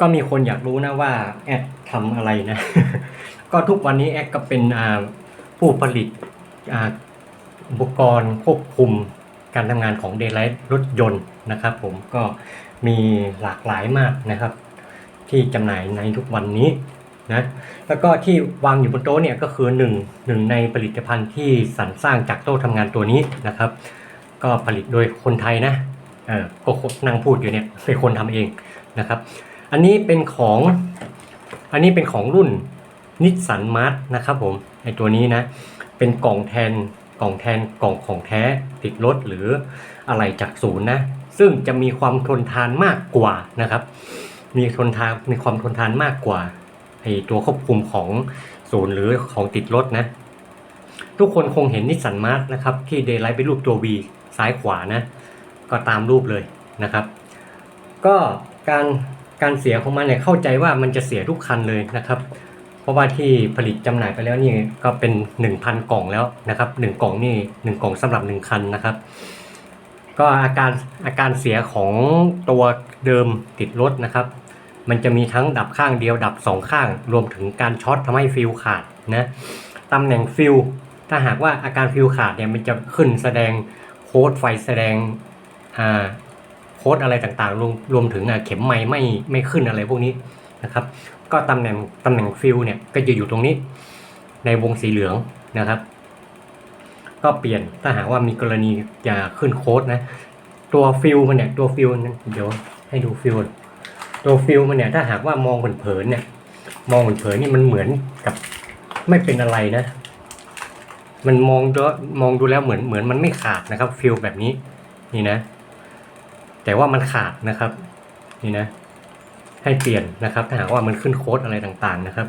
ก็มีคนอยากรู้นะว่าแอดทำอะไรนะ ก็ทุกวันนี้แอดก็เป็นผู้ผลิตอุปกรณ์ควบคุมการทำงานของ Daylight รถยนต์นะครับ ผมก็มีหลากหลายมากนะครับ ที่จำหน่ายในทุกวันนี้นะแล้วก็ที่วางอยู่บนโต๊ะเนี่ยก็คือหนึ่งหนึ่งในผลิตภัณฑ์ที่สรรสร้างจากโต๊ะทำงานตัวนี้นะครับ ก็ผลิตโดยคนไทยนะเออก็นั่งพูดอยู่เนี่ยเป็นคนทำเองนะครับ อันนี้เป็นของ อันนี้เป็นของรุ่นนิสสันมาร์นะครับผมไอตัวนี้นะ เป็นกล่องแทนกล่องแทนกล่องของแท้ติดรถหรืออะไรจากศูนย์นะ ซึ่งจะมีความทนทานมากกว่านะครับ มีทนทานมีความทนทานมากกว่าไอตัวควบคุมของศูนย์หรือของติดรถนะ ทุกคนคงเห็นนิสสันมาร์นะครับ ที่เดย์ไลท์เป็นรูปตัว V ซ้ายขวานะ ก็ตามรูปเลยนะครับ ก็การ การเสียของมันเนี่ยเข้าใจว่ามันจะเสียทุกคันเลยนะครับ เพราะว่าที่ผลิตจำหน่ายไปแล้วนี่ก็เป็น 1,000 กล่องแล้วนะครับ1กล่องนี่1กล่องสำหรับ 1 คันนะครับ ก็อาการอาการเสียของตัวเดิมติดรถนะครับ มันจะมีทั้งดับข้างเดียวดับ 2 ข้าง รวมถึงการช็อตทำให้ฟิวขาดนะตำแหน่งฟิวถ้าหากว่าอาการฟิวขาดเนี่ยมันจะขึ้นแสดงโค้ดไฟแสดงอ่า โค้ดอะไรต่างๆ รวมรวมถึงเข็มไม้ไม่ไม่ขึ้นอะไรพวกนี้นะครับ ก็ตำแหน่งตำแหน่งฟิลเนี่ยก็จะอยู่ตรงนี้ ในวงสีเหลืองนะครับ ก็เปลี่ยนถ้าหากว่ามีกรณีจะขึ้นโค้ดนะตัวฟิลมันเนี่ยตัวฟิลเดี๋ยวให้ดูฟิลตัวฟิลมันเนี่ยถ้าหากว่ามองเผินๆเนี่ยมองเผินๆนี่มันเหมือนกับไม่เป็นอะไรนะ มันมองดูมองดูแล้วเหมือนเหมือนมันไม่ขาดนะครับฟิลแบบนี้นี่นะ แต่ว่ามันขาดนะครับนี่นะให้เปลี่ยนนะครับถ้าหากว่ามันขึ้นโค้ดอะไรต่างๆนะครับ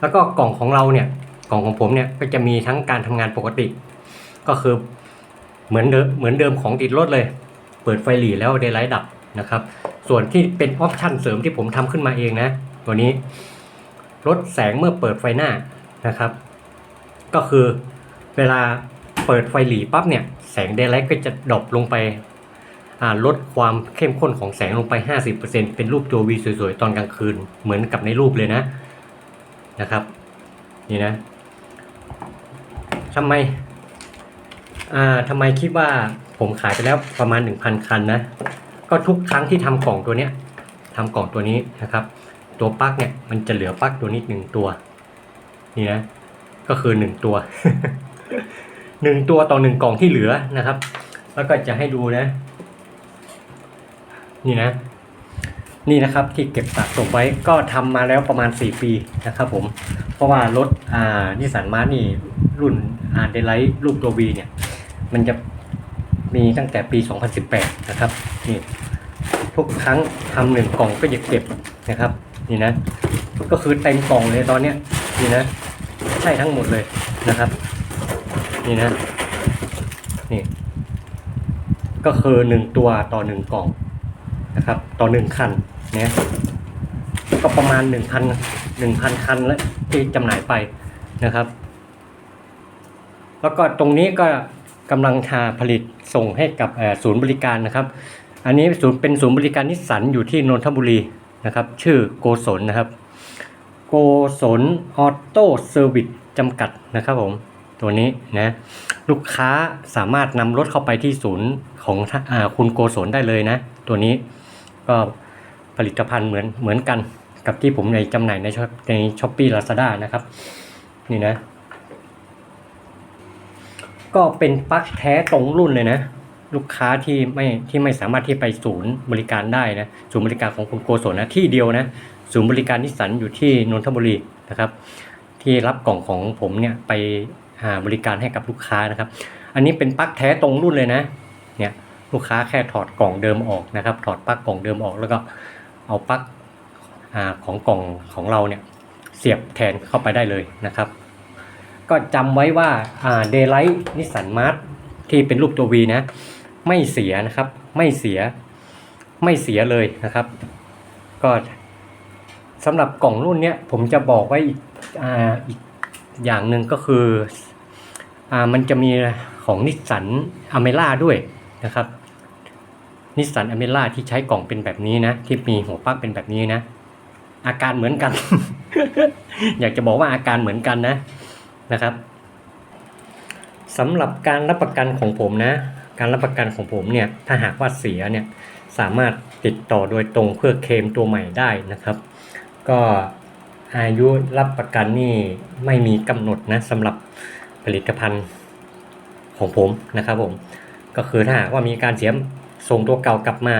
แล้วก็กล่องของเราเนี่ยกล่องของผมเนี่ยก็จะมีทั้งการทำงานปกติ ก็คือเหมือนเดิมเหมือนเดิมของติดรถเลย เปิดไฟหลีแล้วเดย์ไลท์ดับนะครับ ส่วนที่เป็นออปชันเสริมที่ผมทำขึ้นมาเองนะ ตัวนี้ลดแสงเมื่อเปิดไฟหน้านะครับ ก็คือเวลาเปิดไฟหลีปั๊บเนี่ยแสงเดย์ไลท์ก็จะดรอปลงไป ลดความเข้มข้นของแสงลงไป 50%เป็นรูปตัว V สวยๆ ตอนกลางคืน เหมือนกับในรูปเลยนะนะครับนี่นะทำไมอ่าทำไมคิดว่าผมขายไปแล้วประมาณ 1,000 คันนะ ก็ทุกครั้งที่ทำกล่องตัวเนี้ยทำกล่องตัวนี้นะครับ ตัวปลั๊กเนี่ยมันจะเหลือปลั๊กตัวนี้หนึ่งตัว นี่นะ ก็คือหนึ่งตัวหนึ่งตัวต่อหนึ่งกล่องที่เหลือนะครับ แล้วก็จะให้ดูนะ นี่นะ นี่นะครับที่เก็บสะสมไว้ก็ทำมาแล้วประมาณ 4 ปีนะครับผม เพราะว่ารถอ่านิสสันมาร์นี่รุ่นอ่าเดลไลท์รูปตัว V เนี่ย มันจะมีตั้งแต่ปี 2018 นะครับนี่ทุกครั้งทำหนึ่งกล่องก็จะเก็บนะครับ นี่นะ ก็คือเต็มกล่องเลยตอนเนี้ยนี่นะใช่ทั้งหมดเลยนะครับ นี่นะนี่ก็คือหนึ่งตัวต่อหนึ่งกล่อง นะครับ ต่อหนึ่งคันเนี่ยก็ประมาณหนึ่งพันหนึ่งพันคันแล้วที่จำหน่ายไปนะครับ แล้วก็ตรงนี้ก็กำลังทาผลิตส่งให้กับศูนย์บริการนะครับ อันนี้ศูนย์เป็นศูนย์บริการนิสสันอยู่ที่นนทบุรีนะครับ ชื่อโกศลนะครับ โกศลออโต้เซอร์วิสจำกัดนะครับผมตัวนี้นะลูกค้าสามารถนำรถเข้าไปที่ศูนย์ของอคุณโกศลได้เลยนะ ตัวนี้ ก็ผลิตภัณฑ์เหมือนเหมือนกันกับที่ผมในจำหน่ายในช้อปในช้อปปี้ลาซาด้านะครับ นี่นะ ก็เป็นปลั๊กแท้ตรงรุ่นเลยนะ ลูกค้าที่ไม่ที่ไม่สามารถที่ไปศูนย์บริการได้นะศูนย์บริการของคุณโกศลนะที่เดียวนะศูนย์บริการนิสสันอยู่ที่นนทบุรีนะครับ ที่รับกล่องของผมเนี่ยไปหาบริการให้กับลูกค้านะครับ อันนี้เป็นปลั๊กแท้ตรงรุ่นเลยนะ เนี่ย ลูกค้าแค่ถอดกล่องเดิมออกนะครับ ถอดปลั๊กกล่องเดิมออกแล้วก็เอาปลั๊กของกล่องของเราเนี่ยเสียบแทนเข้าไปได้เลยนะครับ ก็จำไว้ว่าเดย์ไลท์นิสสันมาร์ทที่เป็นรูปตัว V นะ ไม่เสียนะครับ ไม่เสียไม่เสียเลยนะครับ ก็สำหรับกล่องรุ่นเนี้ยผมจะบอกไว้อีกออีกอย่างหนึ่งก็คืออมันจะมีของนิสสันอเมร่าด้วยนะครับ นิสสันอเมร่าที่ใช้กล่องเป็นแบบนี้นะที่มีหัวปลั๊กเป็นแบบนี้นะ อาการเหมือนกัน อยากจะบอกว่าอาการเหมือนกันนะนะครับสำหรับการรับประกันของผมนะ การรับประกันของผมเนี่ยถ้าหากว่าเสียเนี่ยสามารถติดต่อโดยตรงเพื่อเคลมตัวใหม่ได้นะครับ ก็อายุรับประกันนี่ไม่มีกำหนดนะสำหรับผลิตภัณฑ์ของผมนะครับผมก็คือถ้าหากว่ามีการเสีย ส่งตัวเก่ากลับมา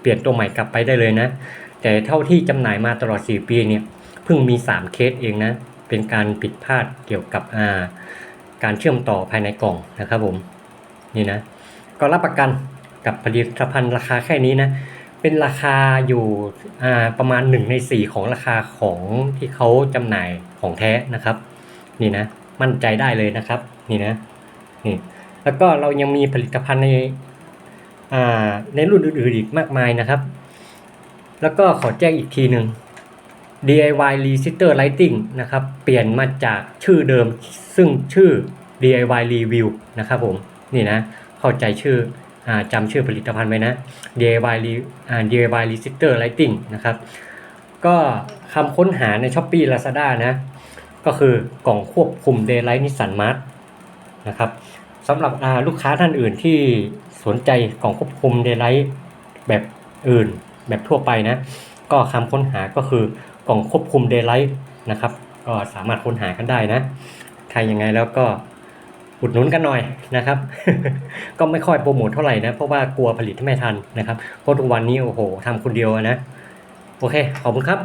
เปลี่ยนตัวใหม่กลับไปได้เลยนะ แต่เท่าที่จำหน่ายมาตลอด 4 ปีเนี่ยเพิ่งมี 3 เคสเองนะ เป็นการผิดพลาดเกี่ยวกับาการเชื่อมต่อภายในกล่องนะครับผมนี่นะ ก็รับประกันกับผลิตภัณฑ์ราคาแค่นี้นะ เป็นราคาอยู่ประมาณ 1 ใน 4 ของราคาของที่เขาจำหน่ายของแท้นะครับ นี่นะ มั่นใจได้เลยนะครับ นี่นะนี่แล้วก็เรายังมีผลิตภัณฑ์ใน ในรุ่นอื่นๆอีกมากมายนะครับ แล้วก็ขอแจ้งอีกทีหนึ่ง DIY Resistor Lighting นะครับ เปลี่ยนมาจากชื่อเดิมซึ่งชื่อ DIY Review นะครับผมนี่นะเข้าใจชื่ออจำชื่อผลิตภัณฑ์ไว้นะ DIY DIY Resistor Lighting นะครับ ก็คำค้นหาใน Shopee Lazada นะ ก็คือกล่องควบคุม Daylight Nissan Mart นะครับ สำหรับลูกค้าท่านอื่นที่สนใจกล่องควบคุม Daylight แบบอื่นแบบทั่วไปนะ ก็คำค้นหาก็คือกล่องควบคุม Daylight นะครับ ก็สามารถค้นหากันได้นะใครยังไงแล้วก็อุดหนุนกันหน่อยนะครับ ก็ไม่ค่อยโปรโมทเท่าไหร่นะ เพราะว่ากลัวผลิตไม่ทันนะครับ เพราะทุกวันนี้โอ้โหทำคนเดียวนะ โอเค ขอบคุณครับ